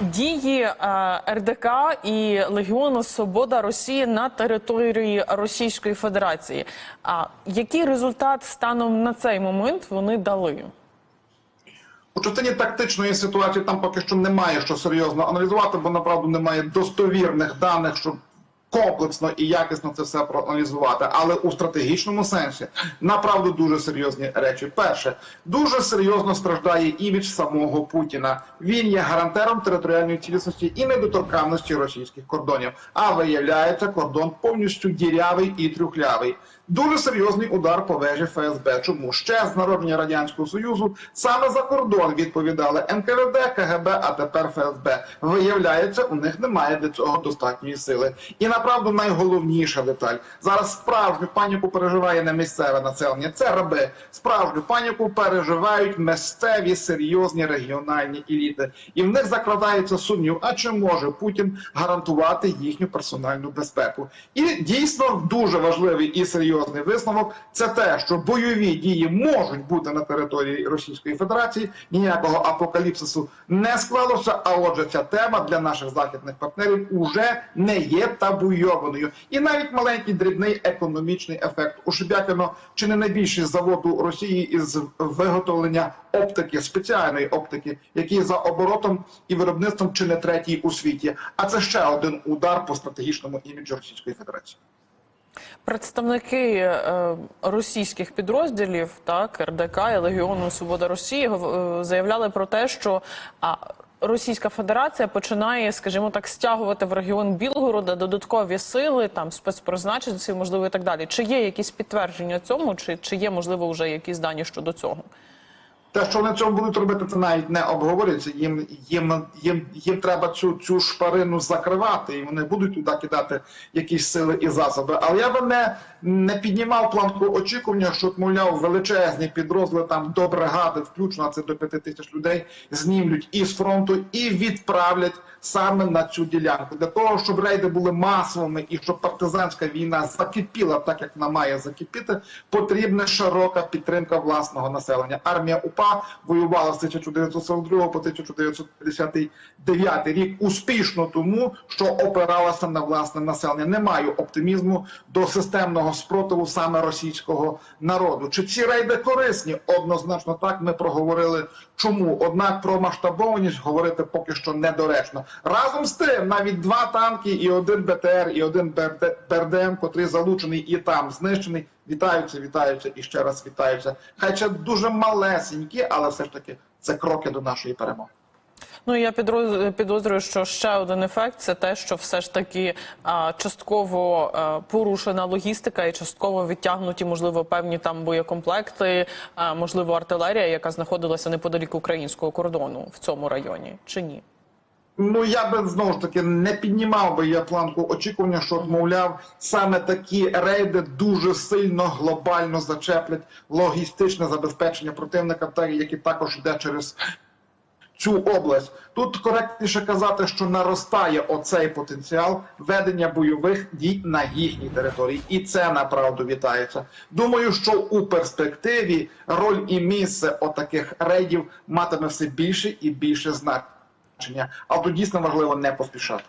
Дії е, РДК і Легіону Свобода Росії на території Російської Федерації. А який результат станом на цей момент вони дали? У частині тактичної ситуації там поки що немає що серйозно аналізувати, бо направду немає достовірних даних, щоб комплексно і якісно це все проаналізувати. Але у стратегічному сенсі направду дуже серйозні речі. Перше, дуже серйозно страждає імідж самого Путіна. Він є гарантером територіальної цілісності і недоторканності російських кордонів. А виявляється, кордон повністю дірявий і трюхлявий. Дуже серйозний удар по вежі ФСБ. Чому ще з народження радянського союзу саме за кордон відповідали НКВД, КГБ, а тепер ФСБ. Виявляється, у них немає для цього достатньої сили. І направду найголовніша деталь зараз справжню паніку переживає не місцеве населення. Це раби. Справжню паніку переживають місцеві серйозні регіональні еліти, і в них закладається сумнів. А чи може Путін гарантувати їхню персональну безпеку? І дійсно дуже важливий і серйозний висновок це те, що бойові дії можуть бути на території Російської Федерації. Ніякого апокаліпсису не склалося. А отже, ця тема для наших західних партнерів уже не є табуйованою. І навіть маленький дрібний економічний ефект у Шебякино чи не найбільший заводу Росії із виготовлення оптики, спеціальної оптики, який за оборотом і виробництвом чи не третій у світі. А це ще один удар по стратегічному іміджу Російської Федерації. Представники е, російських підрозділів, так РДК і Легіону Свобода Росії е, заявляли про те, що Російська Федерація починає, скажімо так, стягувати в регіон Білгорода додаткові сили, там спецпризначенців, можливо, і так далі. Чи є якісь підтвердження цьому, чи, чи є можливо вже якісь дані щодо цього? Те, що вони цього будуть робити, це навіть не обговорюється. Їм їм їм, їм треба цю цю шпарину закривати, і вони будуть туди кидати якісь сили і засоби. Але я би не, не піднімав планку очікування, що мовляв величезні підрозділи там до бригади, включно це до п'яти тисяч людей, знімлють із фронту і відправлять саме на цю ділянку для того, щоб рейди були масовими і щоб партизанська війна закипіла так, як вона має закипіти, потрібна широка підтримка власного населення. Армія УПА воювала з 1942 по 1959 рік успішно, тому що опиралася на власне населення. Не маю оптимізму до системного спротиву саме російського народу. Чи ці рейди корисні? Однозначно так. Ми проговорили чому. Однак про масштабованість говорити поки що недоречно. Разом з тим, навіть два танки, і один БТР, і один БРД, БРДМ, котрий залучений і там знищений. Вітаються, вітаються і ще раз вітаються. Хай ще дуже малесенькі, але все ж таки це кроки до нашої перемоги. Ну я підозрюю, що ще один ефект це те, що все ж таки частково порушена логістика і частково відтягнуті, можливо, певні там боєкомплекти, а, можливо, артилерія, яка знаходилася неподалік українського кордону в цьому районі, чи ні? Ну я би знову ж таки не піднімав би я планку очікування, що мовляв саме такі рейди дуже сильно глобально зачеплять логістичне забезпечення противника, так які також йде через цю область. Тут коректніше казати, що наростає оцей потенціал ведення бойових дій на їхній території, і це направду вітається. Думаю, що у перспективі роль і місце отаких рейдів матиме все більше і більше значення. А тут дійсно важливо не поспішати.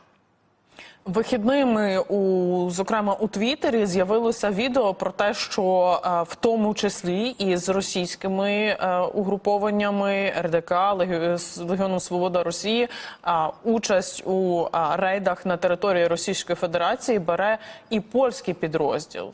Вихідними у зокрема у Твіттері з'явилося відео про те, що е, в тому числі і з російськими е, угрупованнями РДК Легі- з Легіоном Свобода Росії е, участь у е, рейдах на території Російської Федерації бере і польський підрозділ.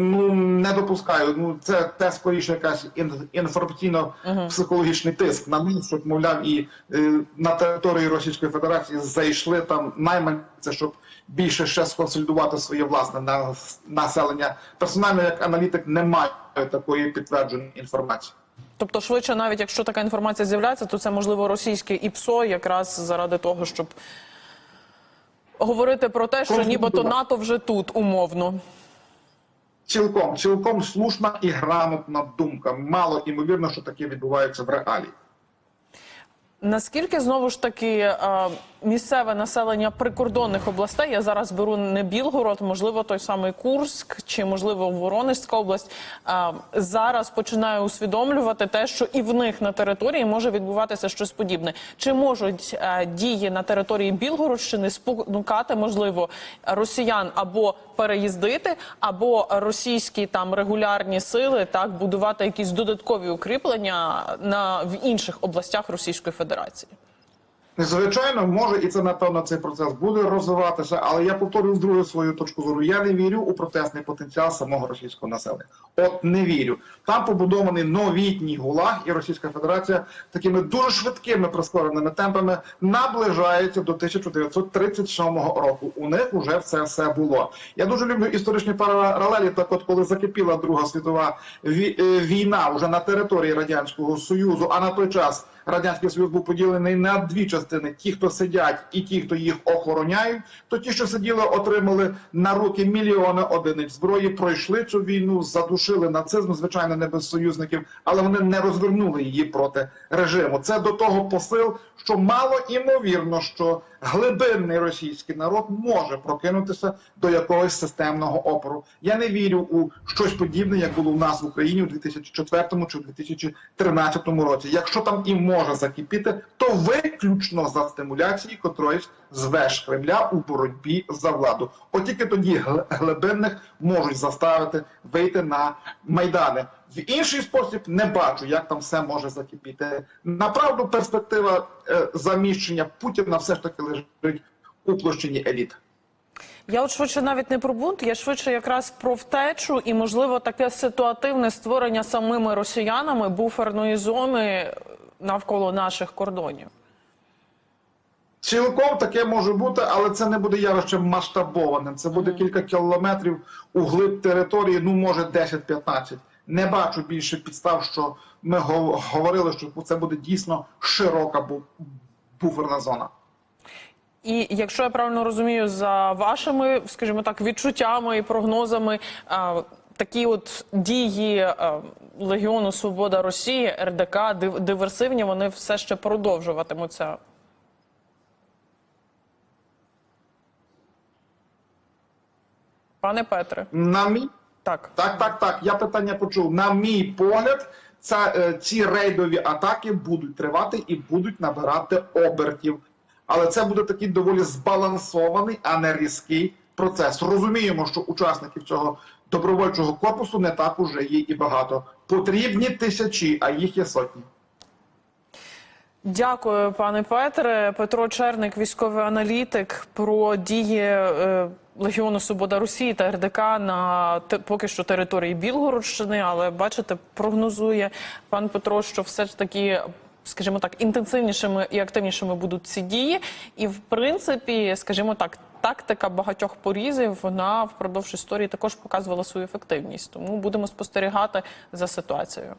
Ну не допускаю. Ну це те скоріше якась інформаційно-психологічний тиск на них, щоб мовляв, і е, на території Російської Федерації зайшли там найманці, щоб більше ще сконсолідувати своє власне на, населення. Персонально як аналітик не маю такої підтвердженої інформації. Тобто, швидше, навіть якщо така інформація з'являється, то це можливо російське ІПСО, якраз заради того, щоб говорити про те, що нібито НАТО вже тут умовно. Цілком, цілком слушна і грамотна думка. Мало імовірно, що таке відбувається в реалії. Наскільки знову ж таки е, місцеве населення прикордонних областей, я зараз беру не Білгород, можливо, той самий Курськ чи можливо Воронежська область, е, зараз починає усвідомлювати те, що і в них на території може відбуватися щось подібне. Чи можуть е, дії на території Білгородщини спонукати, можливо, росіян або переїздити, або російські там регулярні сили так будувати якісь додаткові укріплення на в інших областях Російської Федерації? Звичайно, може, і це напевно цей процес буде розвиватися, але я повторюю вдруге свою точку зору. Я не вірю у протестний потенціал самого російського населення. От не вірю. Там побудований новітній гулаг, і Російська Федерація такими дуже швидкими прискореними темпами наближається до 1937 року. У них вже це все було. Я дуже люблю історичні паралелі. Так, от коли закипіла Друга світова е, війна вже на території радянського союзу, а на той час. Радянський Союз був поділений на дві частини: ті, хто сидять, і ті, хто їх охороняють. То ті, що сиділи, отримали на руки мільйони одиниць зброї, пройшли цю війну, задушили нацизм, звичайно, не без союзників, але вони не розвернули її проти режиму. Це до того посил, що мало імовірно, що глибинний російський народ може прокинутися до якогось системного опору. Я не вірю у щось подібне, як було в нас в Україні у 2004 чи 2013 році. Якщо там і може закипіти, то виключно за стимуляції котроїсь з веж Кремля у боротьбі за владу. От тільки тоді глибинних можуть заставити вийти на майдани. В інший спосіб не бачу, як там все може закипіти. Направду, перспектива е, заміщення Путіна все ж таки лежить у площині еліт. Я от швидше навіть не про бунт, я швидше якраз про втечу і можливо таке ситуативне створення самими росіянами буферної зони навколо наших кордонів. Цілком таке може бути, але це не буде явищем масштабованим. Це буде кілька кілометрів у глиб території, ну може 10-15. Не бачу більше підстав, що ми гов- говорили, що це буде дійсно широка буферна зона. І якщо я правильно розумію, за вашими, скажімо так, відчуттями і прогнозами, такі от дії Легіону Свобода Росії, РДК, див- диверсивні, вони все ще продовжуватимуться. Пане Петре, На мій так. Так, так, так. Я питання почув. На мій погляд, ця, е, ці рейдові атаки будуть тривати і будуть набирати обертів. Але це буде такий доволі збалансований, а не різкий процес. Розуміємо, що учасників цього добровольчого корпусу не так уже є і багато. Потрібні тисячі, а їх є сотні. Дякую, пане Петре. Петро Черник, військовий аналітик, про дії е, Легіону Свобода Росії та РДК на те- поки що території Білгородщини, але бачите, прогнозує пан Петро, що все ж таки. Скажімо так, інтенсивнішими і активнішими будуть ці дії, і в принципі, скажімо так, тактика багатьох порізів вона впродовж історії також показувала свою ефективність. Тому будемо спостерігати за ситуацією.